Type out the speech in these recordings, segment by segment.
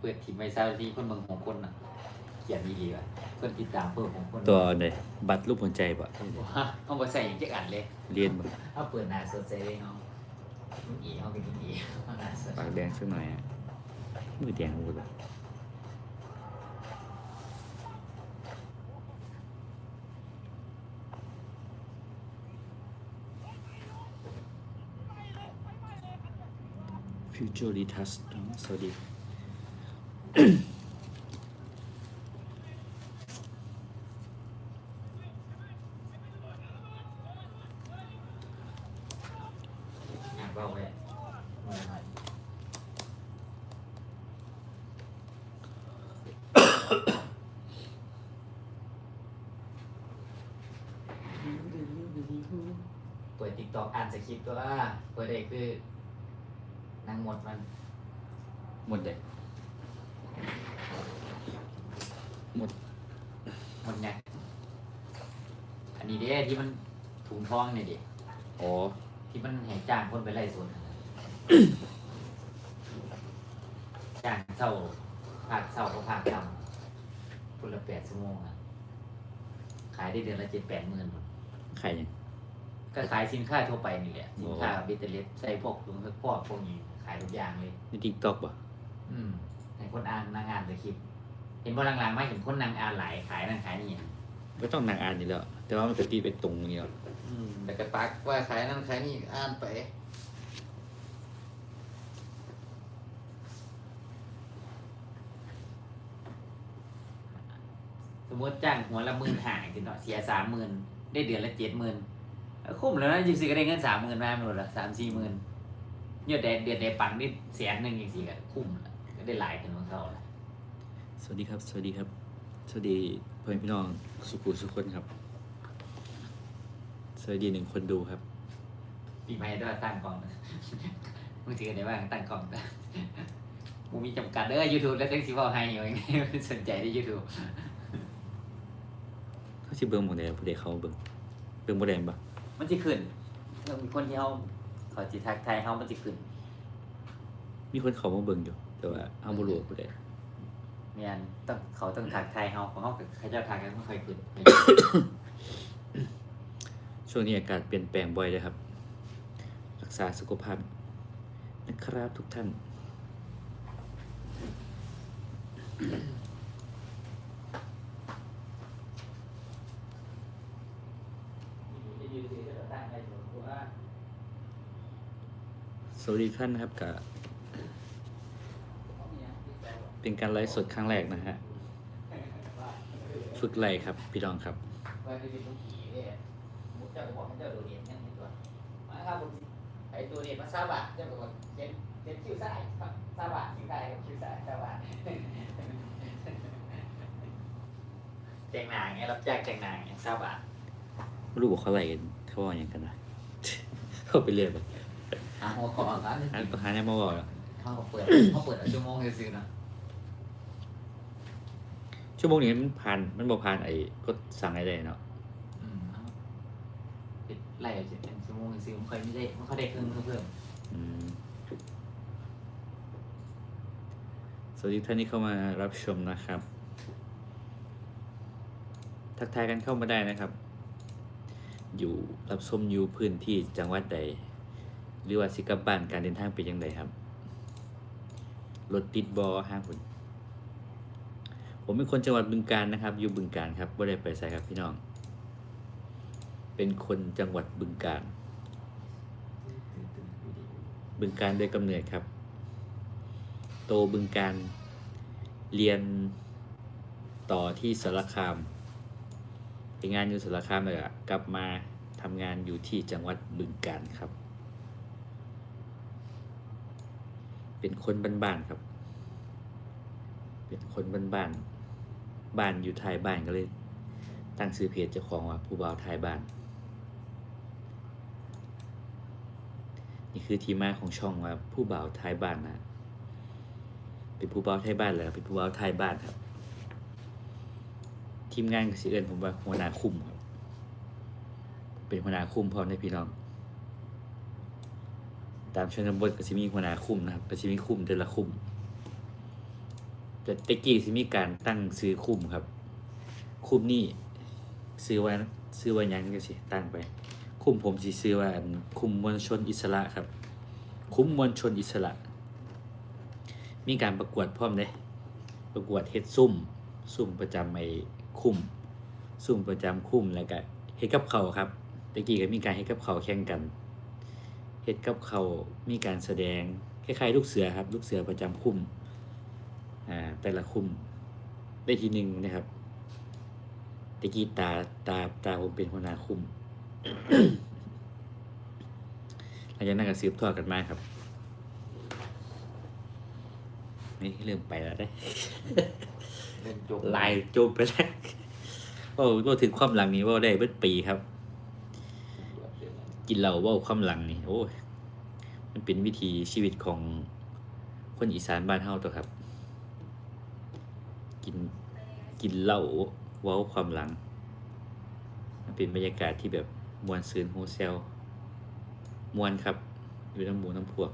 เปิดทีมไว้ซาที่คนเมืองของคนน่ะเขียนดีๆว่ะคนติดตามเพิ่มของคนตัวไหนบัตรรูปหัวใจบ่ว่าเขาบอกใส่อย่างเจ๊อันเลย เรียนบ่เขาเปิดหน้าสดใสเลยเขาลูกอีเขาเป็นลูกอีเขาหน้าสดปากแดงสักหน่อยอะมือแดงหมดเลยฟิวเจอริทัสสวัสดีอ่าน เบาไว้มือหน่อยเปิดติ๊กต็อกอ่านสคริปต์ตัวเปิดเอกคือ นางหมดมัน หมดเลย หมด หมดไงอันนี้เด้ที่มันถุงทองเนี่ยดิอ๋อที่มันแห่จ้างคนไปไล่สวนน่ะจ้างเศร้าภาคเศร้าก็ภาคจำคนละแปดชั่วโมงอะขายได้เดือนละเจ็ดแปดหมื่นใครยังก็ขายสินค้าทั่วไปนี่แหละสินค้าเบตเตอร์เลสใส่พวกถุงพวกพวกนี้ขายทุกอย่างเลย ในทิกต็อกป่ะอืมให้คนอ่านนางอ่านจะคลิปเห็นบ่หลังๆมาเห็นคนนางอ่านหลายขายนั่นขายนี่ไม่ต้องนางอ่านนี่แล้ว แต่ว่ามันจะตีไปตรงนี้แล้วอืมแต่กระปักว่าขายนั่นขายนี่อ่านไปสมมติจ้างหัวละหมื่นหาจริงเนาะเสียสามหมื่นได้เดือนละเจ็ดหมื่นคุ้มแล้วนะจริงๆก็ได้เงินสามหมื่นมาหมดละสามสี่หมื่นยอดแดดเดือนแดดปังได้แสนหนึ่งจริงๆก็คุ้มละก็ได้หลายขึ้นของเขาละ สวัสดีครับ สวัสดีครับ สวัสดีเพื่อนพี่น้องสุขุสุขคนครับ สวัสดีหนึ่งคนดูครับ ปีใหม่ด้วยตั้งกล้องมือถือได้บ้างตั้งกล้องแต่กูมีจำกัดเด้อยูทูบแล้วตั้งสิบเอาให้อยู่อย่างนี้สนใจได้ยูทูบเขาสิเบิ้งหมดเลยผู้ใดเขาเบิ้งเบิ้งบ่แดงปะมันจะขึ้นถ้ามีคนที่เขาเขาจิทักทายเขามันจะขึ้น มีคนเขามาเบิ้งอยู่ แต่ว่าเอาบ่รู้ว่าผู้ใด เมียนต้องเขาต้องทักทายเขาของเขาเขาจะทักกันไม่ค่อยขึ้น ช่วงนี้อากาศเปลี่ยนแปลงบ่อยเลยครับ รักษาสุขภาพนะครับทุกท่าน สวัสดีท่านนะครับกับ เป็นการไลฟ์สดครั้งแรกนะฮะ ฝึกไลฟ์ครับพี่รองครับว่าจะเป็นลูกผีเนี่ยผมจะบอกให้เจ้าดูเรียนยังไงตัวมาครับผมไอตัวเรียนมาซาบะเจ้าบอกเขียนเขียนคิวซ้ายครับซาบะคิวซ้ายครับคิวซ้ายซาบะแจงหนางไงรับแจ้งแจงหนางไงซาบะไม่รู้บอกเขาอะไรกันเขาว่าอย่างกันนะเข้าไปเรียนแบบหาหัวข้อครับอันก็หาแนวมาบอกแล้วเขาเปิดเขาเปิดเอาชั่วโมงซื้อๆนะ ชั่วโมงนี้มันผ่านมันบอกผ่านไอ้ก็สั่งอะไรเนาะอืมเอาปิดไล่เอาเป็นชั่วโมงซื้อๆไม่ค่อยไม่ได้ไม่ค่อยได้เครื่องมือเพิ่มอืมสวัสดีท่านที่เข้ามารับชมนะครับ ทักทายกันเข้ามาได้นะครับ อยู่รับชมอยู่พื้นที่จังหวัดใด หรือว่าสิกลับบ้านการเดินทางเป็นยังไงครับ รถติดบอห้างคุณ ผมเป็นคนจังหวัดบึงการนะครับ อยู่บึงการครับไม่ได้ไปใส่ครับพี่น้อง เป็นคนจังหวัดบึงการ บึงการโดยกำเนิดครับ โตบึงการ เรียนต่อที่สารคามไปงานอยู่สารคามเลยอะกลับมาทำงานอยู่ที่จังหวัดบึงการครับ เป็นคนบ้านๆครับ เป็นคนบ้านๆ บ้านอยู่ท้ายบ้านก็เลย ตั้งซื้อเพจเจ้าของว่าผู้บ่าวท้ายบ้าน นี่คือที่มาของช่องว่าผู้บ่าวท้ายบ้านนะเป็นผู้บ่าวท้ายบ้านเลยเป็นผู้บ่าวท้ายบ้านครับ ทีมงานก็สิเอินผมว่าหัวหน้าคุ้มครับเป็นหัวหน้าคุ้มพร้อมในพี่น้องตามชนบทก็จะมีหัวหน้าคุ้มนะครับก็จะมีคุ้มเดือนละคุ้ม แต่ตะกี้สิมีการตั้งซื้อคุ้มครับ คุ้มนี่ซื้อว่าซื้อว่ายังก็สิตั้งไป คุ้มผมสิซื้อว่าอันคุ้มมวลชนอิสระครับ คุ้มมวลชนอิสระ มีการประกวดพร้อมเลยประกวดเฮ็ดซุ่มซุ่มประจำไอ้คุ้มซุ่มประจำคุ้มแล้วก็เฮ็ดกับเขาครับตะกี้ก็มีการเฮ็ดกับเขาแข่งกันเฮ็ดกับเขามีการแสดงคล้ายๆลูกเสือครับ ลูกเสือประจำคุ้ม อ่าแต่ละคุมได้ทีหนึ่งนะครับตะกี้ตาตาตาผมเป็นหัวหน้าคุมหลังจากนั้นก็สืบทอดกันมาครับนี่เริ่มไปแล้วได้เล่นจบลายโจมไปแล้วว่าว่าถึงความหลังนี้ว่าได้เบิดปีครับ กินเหล้าว่าความหลังนี่โอ้ยมันเป็นวิธีชีวิตของคนอีสานบ้านเฮาตัวครับ กินกินเหล้าเว้าความหลัง เป็นบรรยากาศที่แบบมวนซืนโฮเซลมวนครับ อยู่น้ำหมูน้ำพวก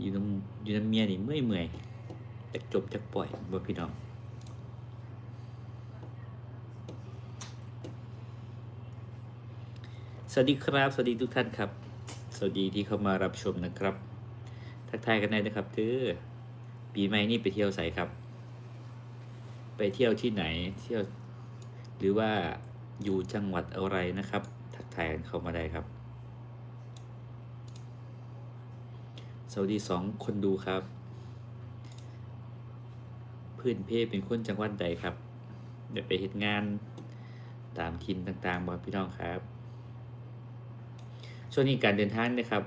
อยู่น้ำอยู่น้ำเมียนี่เมื่อยเมื่อยๆจักจบจักปล่อยบ่พี่น้องสวัสดีครับ สวัสดีทุกท่านครับ สวัสดีที่เข้ามารับชมนะครับ ทักทายกันได้นะครับเธอปีใหม่นี่ไปเที่ยวใสครับ ไปเที่ยวที่ไหนเที่ยว หรือว่าอยู่จังหวัดอะไรนะครับ ทักทายกันเข้ามาได้ครับ สวัสดีสองคนดูครับ พื้นเพเป็นคนจังหวัดใดครับเดี๋ยวไปเห็นงานตามทินต่างๆบอกพี่น้องครับ ช่วงนี้การเดินทางนะครับ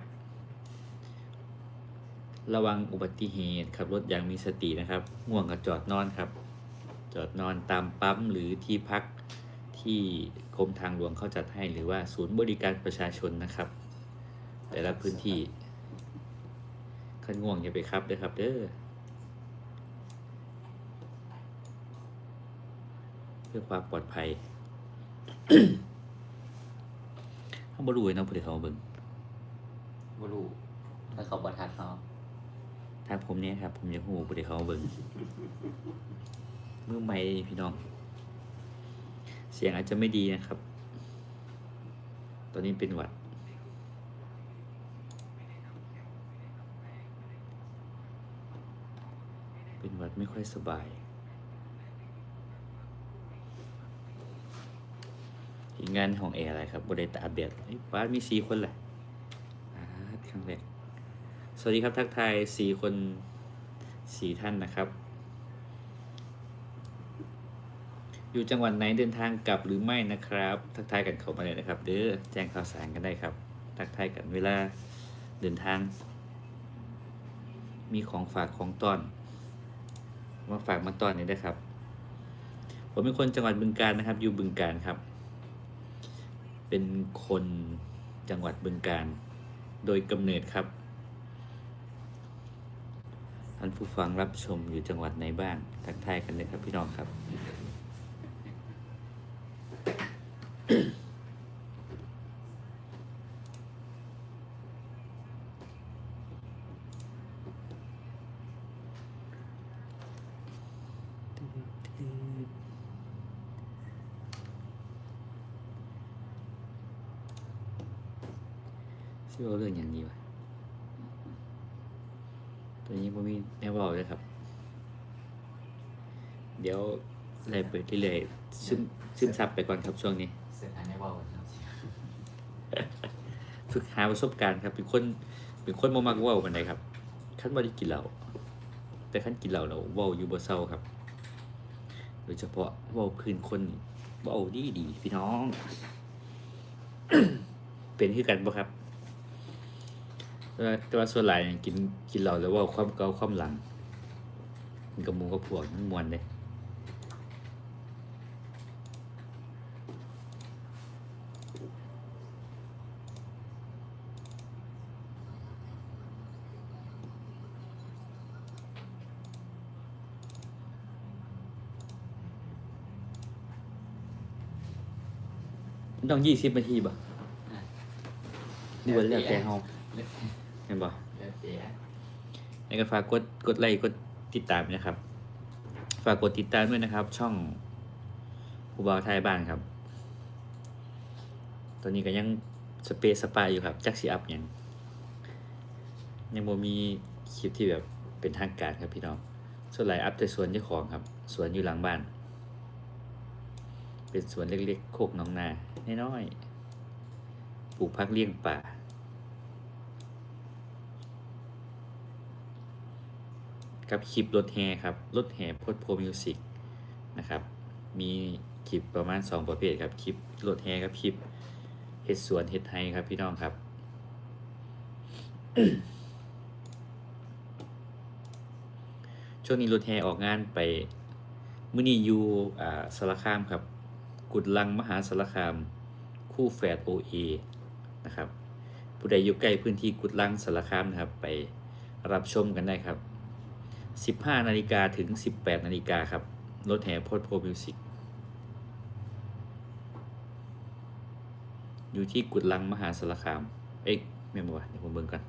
ระวังอุบัติเหตุขับรถอย่างมีสตินะครับง่วงก็จอดนอนครับ จอดนอนตามปั๊มหรือที่พักที่กรมทางหลวงเขาจัดให้หรือว่าศูนย์บริการประชาชนนะครับ แต่ละพื้นที่ขันง่วงอย่าไปครับเด้อครับเด้อเพื่อความปลอดภัยเขาบรูเลยเนาะผู้ใดเขามาเบิ่งบรูถ้าเขาบอทักเขาทางผมเนี่ยครับ ผมยังหูผู้ใดเขามาเบิ่ง มือไม่พี่น้อง เสียงอาจจะไม่ดีนะครับ ตอนนี้เป็นหวัด เป็นหวัดไม่ค่อยสบายอีกงานของแอร์อะไรครับบริตาเบียดไอ้ป้าดมีสี่คนแหละครั้งแรกสวัสดีครับทักทายสี่คนสี่ท่านนะครับ อยู่จังหวัดไหนเดินทางกลับหรือไม่นะครับ ทักทายกันเข้ามาเลยนะครับ เด้อแจ้งข่าวสารกันได้ครับ ทักทายกันเวลาเดินทาง มีของฝากของต้อน มาฝากมาต้อนนี่นะครับ ผมเป็นคนจังหวัดบึงกาฬนะครับ อยู่บึงกาฬครับ เป็นคนจังหวัดบึงกาฬโดยกำเนิดครับท่านผู้ฟังรับชมอยู่จังหวัดไหนบ้าง ทักทายกันเลยครับพี่น้องครับ ชื่อว่าเรื่องอย่างนี้วะตัวนี้ผมมีแนวบอกเลยครับ เดี๋ยวไล่ไปเรื่อยๆซึมซึมซับไปก่อนครับช่วงนี้เสร็จอันนี้ว่าวันนี้ฝึกหาประสบการณ์ครับ เป็นคนเป็นคนบ่มักเว้าปานใดครับขั้นบ่ได้กินเหล้าแต่ขั้นกินเหล้าแล้วเว้าอยู่บ่เศร้าครับ โดยเฉพาะเว้าพื้นคนนี่เว้าดีดีๆพี่น้อง เป็นคือกันบ่ครับ แต่ว่าแต่ว่าส่วนหลายเนี่ยกินกินเหล้าแล้วเว่าความเก่าความหลังมันกับหมูกับพวกมันมวนเลยมันต้องยี่สิบนาทีบ่ดูวันแล้วแต่เฮาเห็นบ่เดี๋ยวเสียในการฝากกดกดไลค์กดติดตามนะครับ ฝากกดติดตามด้วยนะครับ ช่องผู้บ่าวไทยบ้านครับ ตอนนี้ก็ยังสเปซสปาอยู่ครับ จักสีอัพยังยังบ่มีคลิปที่แบบเป็นทางการครับพี่น้อง ส่วนหลายอัพแต่สวนเจ้าของครับ สวนอยู่หลังบ้าน เป็นสวนเล็กๆ โคกหน้องนาน้อยๆปลูกพักเลี้ยงป่า กับคลิปรถแฮครับรถแฮพดโพมิวสิกนะครับ มีคลิปประมาณ 2 ประเภทครับคลิปรถแฮกับคลิปเฮ็ดสวนเฮ็ดไฮครับพี่น้องครับช่วงนี้รถแฮออกงานไปมื้อนี้อยู่อ่าสารคามครับ กุดลังมหาสารคาม คู่แฝด OA นะครับ ผู้ใดอยู่ใกล้พื้นที่กุดลังสารคามนะครับ ไปรับชมกันได้ครับ 15 นาฬิกาถึง 18 นาฬิกาครับ รถแห่โพดโพมิวสิกอยู่ที่กุดลังมหาสารคาม เอ๊ะไม่บอกว่าเดี๋ยวผมเบิ่งก่อน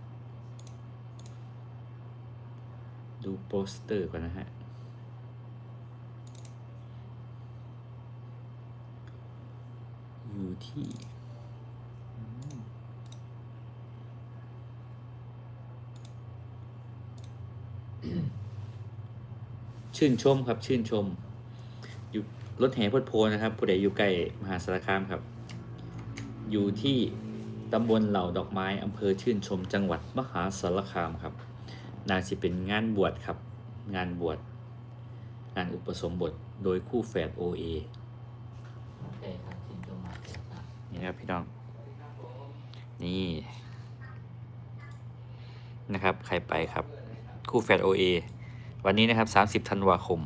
ดูโปสเตอร์ก่อนนะฮะอยู่ที่อืม ชื่นชมครับ ชื่นชม อยู่รถแห่พดโพนะครับผู้ใดอยู่ใกล้มหาสารคามครับ อยู่ที่ตำบลเหล่าดอกไม้อำเภอชื่นชม จังหวัดมหาสารคามครับนาสิเป็นงานบวชครับ งานบวชงานอุปสมบทโดยคู่แฝด OA โอเคครับชินโตมาครับนี่นะครับพี่น้อง นี่นะครับ ใครไปครับ คู่แฟดโอเอ วันนี้นะครับ 30 ธันวาคม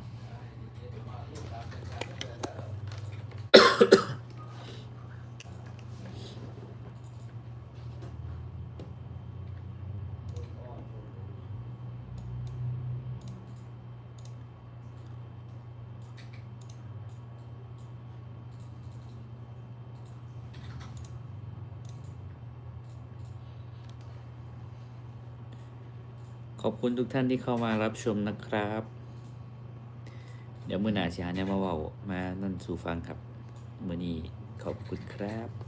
ขอบคุณทุกท่านที่เข้ามารับชมนะครับ เดี๋ยวมือหนาสิหาเนี่ยมาเว้ามานั่นสู่ฟังครับมือนี้ขอบคุณครับ